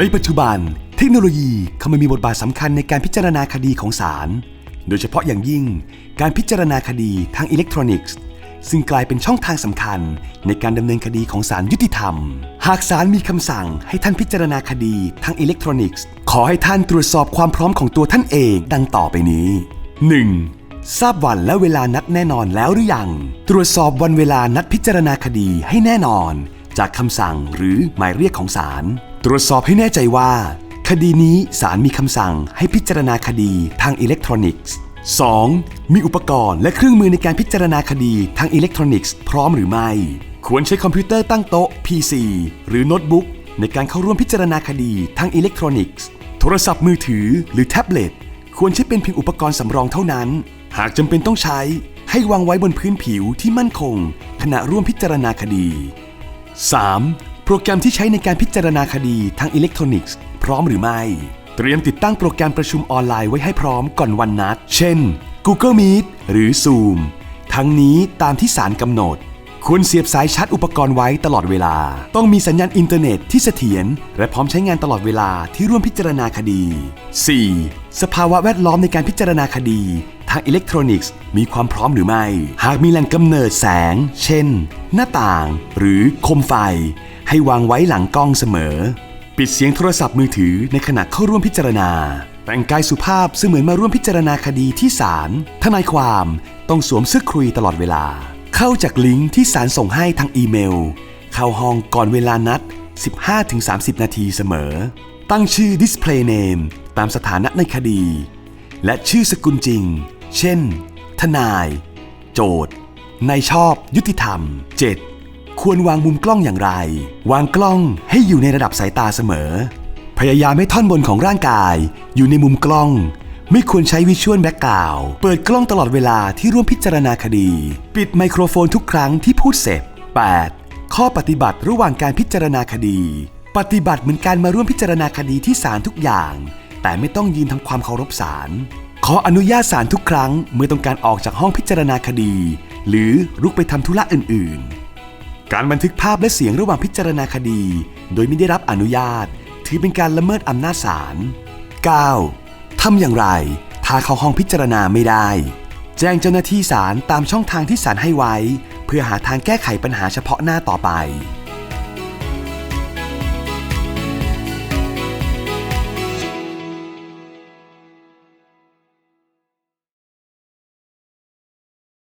ในปัจจุบัน เทคโนโลยีเข้ามามีบทบาทสำคัญในการพิจารณาคดีของศาล โดยเฉพาะอย่างยิ่งการพิจารณาคดีทางอิเล็กทรอนิกส์ ซึ่งกลายเป็นช่องทางสำคัญในการดำเนินคดีของศาลยุติธรรม หากศาลมีคำสั่งให้ท่านพิจารณาคดีทางอิเล็กทรอนิกส์ ขอให้ท่านตรวจสอบความพร้อมของตัวท่านเองดังต่อไปนี้ 1. ทราบวันและเวลานัดแน่นอนแล้วหรือยัง ตรวจสอบวันเวลานัดพิจารณาคดีให้แน่นอน จากคำสั่งหรือหมายเรียกของศาล ตรวจสอบให้แน่ใจว่า คดีนี้ศาลมีคำสั่งให้พิจารณาคดีทางอิเล็กทรอนิกส์ 2. มีอุปกรณ์และเครื่องมือในการพิจารณาคดีทางอิเล็กทรอนิกส์พร้อมหรือไม่ ควรใช้คอมพิวเตอร์ตั้งโต๊ะ PC หรือโน้ตบุ๊กในการเข้าร่วมพิจารณาคดีทางอิเล็กทรอนิกส์ โทรศัพท์มือถือหรือแท็บเล็ตควรใช้เป็นเพียงอุปกรณ์สำรองเท่านั้น หากจำเป็นต้องใช้ให้วางไว้บนพื้นผิวที่มั่นคง ขณะร่วมพิจารณาคดี 3. โปรแกรมที่ใช้ในการพิจารณาคดีทางอิเล็กทรอนิกส์ พร้อมหรือไม่ เตรียมติดตั้งโปรแกรมประชุมออนไลน์ไว้ให้พร้อมก่อนวันนัด เช่น Google Meet หรือ Zoom ทั้งนี้ตามที่ศาลกำหนด ควรเสียบสายชาร์จอุปกรณ์ไว้ตลอดเวลา ต้องมีสัญญาณอินเทอร์เน็ตที่เสถียรและพร้อมใช้งานตลอดเวลาที่ร่วมพิจารณาคดี 4. สภาวะแวดล้อมในการพิจารณาคดีางอิเล็กทรอนิกส์ มีความพร้อมหรือไม่ หากมีแหล่งกำเนิดแสง เช่น หน้าต่าง หรือโคมไฟ ให้วางไว้หลังกล้องเสมอ ปิดเสียงโทรศัพท์มือถือในขณะเข้าร่วมพิจารณา แต่งกายสุภาพเสมือนมาร่วมพิจารณาคดีที่ศาลทนายความต้องสวมเสื้อคลุยตลอดเวลา เข้าจากลิงก์ที่ศาลส่งให้ทางอีเมล เข้าห้องก่อนเวลานัด 15-30 นาทีเสมอ ตั้งชื่อ display name ตามสถานะในคดี และชื่อสกุลจริง เช่น ทนาย โจทย์นายชอบยุติธรรม 7. ควรวางมุมกล้องอย่างไร วางกล้องให้อยู่ในระดับสายตาเสมอ พยายามให้ท่อนบนของร่างกาย อยู่ในมุมกล้อง ไม่ควรใช้วิชวลแบ็กกราวเปิดกล้องตลอดเวลาที่ร่วมพิจารณาคดี ปิดไมโครโฟนทุกครั้งที่พูดเสร็จ 8. ข้อปฏิบัติระหว่างการพิจารณาคดี ปฏิบัติเหมือนการมาร่วมพิจารณาคดีที่ศาลทุกอย่าง แต่ไม่ต้องยืนทำความเคารพศาล ขออนุญาตศาลทุกครั้งเมื่อต้องการออกจากห้องพิจารณาคดี หรือรุกไปทำธุระอื่น ๆ การบันทึกภาพและเสียงระหว่างพิจารณาคดี โดยไม่ได้รับอนุญาต ถือเป็นการละเมิดอำนาจศาล 9. ทำอย่างไร ถ้าเข้าห้องพิจารณาไม่ได้ แจ้งเจ้าหน้าที่ศาลตามช่องทางที่ศาลให้ไว้ เพื่อหาทางแก้ไขปัญหาเฉพาะหน้าต่อไป